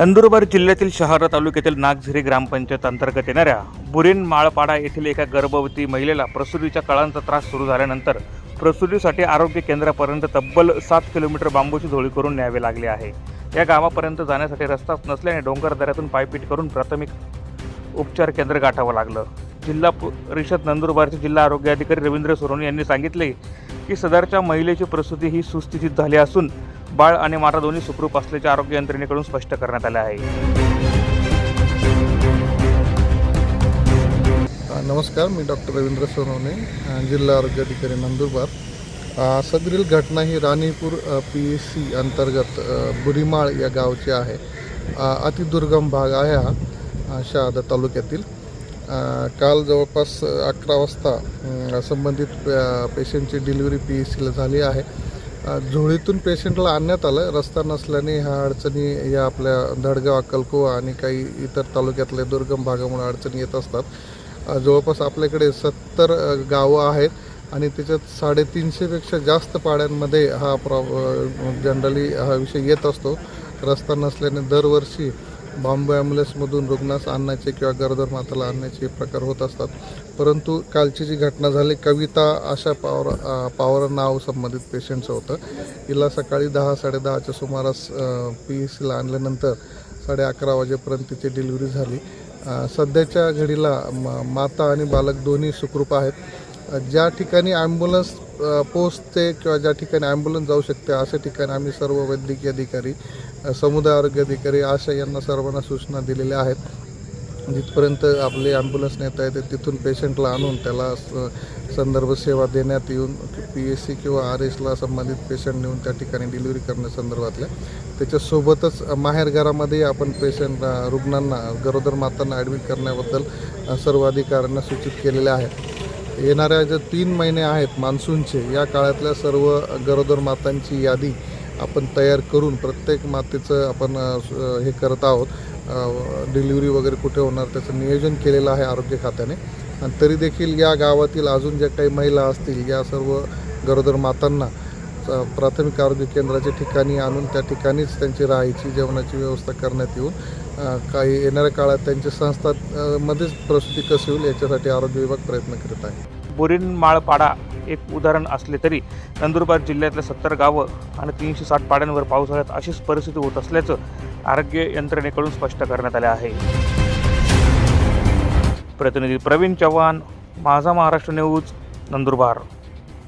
नंदुरबार जिल्ह्यातील शहादा तालुक्यातील नागझिरी ग्रामपंचायत अंतर्गत येणाऱ्या बुरेन माळपाडा येथील एका गर्भवती महिलेला प्रसूतीच्या कळांचा त्रास सुरू झाल्यानंतर प्रसूतीसाठी आरोग्य केंद्रापर्यंत तब्बल सात किलोमीटर बांबूची झोळी करून न्यावे लागले आहे. या गावापर्यंत जाण्यासाठी रस्ताच नसल्याने डोंगर दऱ्यातून पायपीट करून प्राथमिक उपचार केंद्र गाठावं लागलं. जिल्हा परिषद नंदुरबारचे जिल्हा आरोग्य अधिकारी रवींद्र सोनवणे यांनी सांगितले की सदरच्या महिलेची प्रसूती ही सुस्थितीत झाली असून बाळ आणि माता दोन्ही सुखरूप असल्याचे आरोग्य यंत्रणेकडून स्पष्ट करण्यात आले आहे. नमस्कार मी डॉक्टर रवींद्र सोनवणे जिल्हा आरोग्य अधिकारी नंदुरबार. सदरील घटना ही राणीपूर पी एस सी अंतर्गत बुरीमाळ या गावची आहे. अतिदुर्गम भाग आहे हा शहादा तालुक्यातील. काल जवळपास अकरा वाजता संबंधित पेशंटची डिलिव्हरी पी एस सीला झाली आहे. झोळीतून पेशंटला आणण्यात आलं. रस्ता नसल्याने ह्या अडचणी या आपल्या धडगाव अक्कलकोवा आणि काही इतर तालुक्यातल्या दुर्गम भागामुळे अडचणी येत असतात. जवळपास आपल्याकडे सत्तर गावं आहेत आणि त्याच्यात साडेतीनशेपेक्षा जास्त पाड्यांमध्ये हा प्रॉ जनरली हा विषय येत असतो. रस्ता नसल्याने दरवर्षी बॉम्बे ॲम्ब्युलन्समधून रुग्णास आणण्याचे किंवा गरोदर माताला आणण्याचे प्रकार होत असतात. परंतु कालची जी घटना झाली कविता आशा पावर पावर नाव संबंधित पेशंटचं होतं. हिला सकाळी दहा साडेदहाच्या सुमारास पी एस सीला आणल्यानंतर साडे अकरा वाजेपर्यंत तिची डिलिव्हरी झाली. सध्याच्या घडीला म- माता आणि बालक दोन्ही सुखरूप आहेत. ज्या ठिकाणी ॲम्ब्युलन्स पोचते किंवा ज्या ठिकाणी ॲम्ब्युलन्स जाऊ शकते अशा ठिकाणी आम्ही सर्व वैद्यकीय अधिकारी समुदाय आरोग्य अधिकारी आशा यांना सर्वांना सूचना दिलेल्या आहेत. जिथपर्यंत आपले ॲम्ब्युलन्स नेता येते तिथून पेशंटला आणून त्याला स- संदर्भ सेवा देण्यात येऊन पी एस सी किंवा आर एसला संबंधित पेशंट नेऊन त्या ठिकाणी डिलिव्हरी करण्यासंदर्भातल्या त्याच्यासोबतच माहेरघरामध्ये आपण पेशंट रुग्णांना गरोदर मातांना ॲडमिट करण्याबद्दल सर्व अधिकाऱ्यांना सूचित केलेले आहे. येणाऱ्या जे तीन महिने आहेत मान्सूनचे या काळातल्या सर्व गरोदर मातांची यादी आपण तयार करून प्रत्येक मातेचं आपण हे करत आहोत. डिलिव्हरी वगैरे कुठे होणार त्याचं नियोजन केलेलं आहे आरोग्य खात्याने. आणि तरी देखील या गावातील अजून ज्या काही महिला असतील या सर्व गरोदर मातांना प्राथमिक आरोग्य केंद्राच्या ठिकाणी आणून त्या ठिकाणीच त्यांची राहायची जेवणाची व्यवस्था करण्यात येऊन काही येणाऱ्या काळात त्यांच्या संस्था मध्येच प्रसूती कशी होईल याच्यासाठी आरोग्य विभाग प्रयत्न करत आहे. बुरिन माळपाडा एक उदाहरण असले तरी नंदुरबार जिल्ह्यातल्या सत्तर गावं आणि तीनशे साठ पाड्यांवर पावसाळ्यात अशीच परिस्थिती होत असल्याचं आरोग्य यंत्रणेकडून स्पष्ट करण्यात आले आहे. प्रतिनिधी प्रवीण चव्हाण माझा महाराष्ट्र न्यूज नंदुरबार.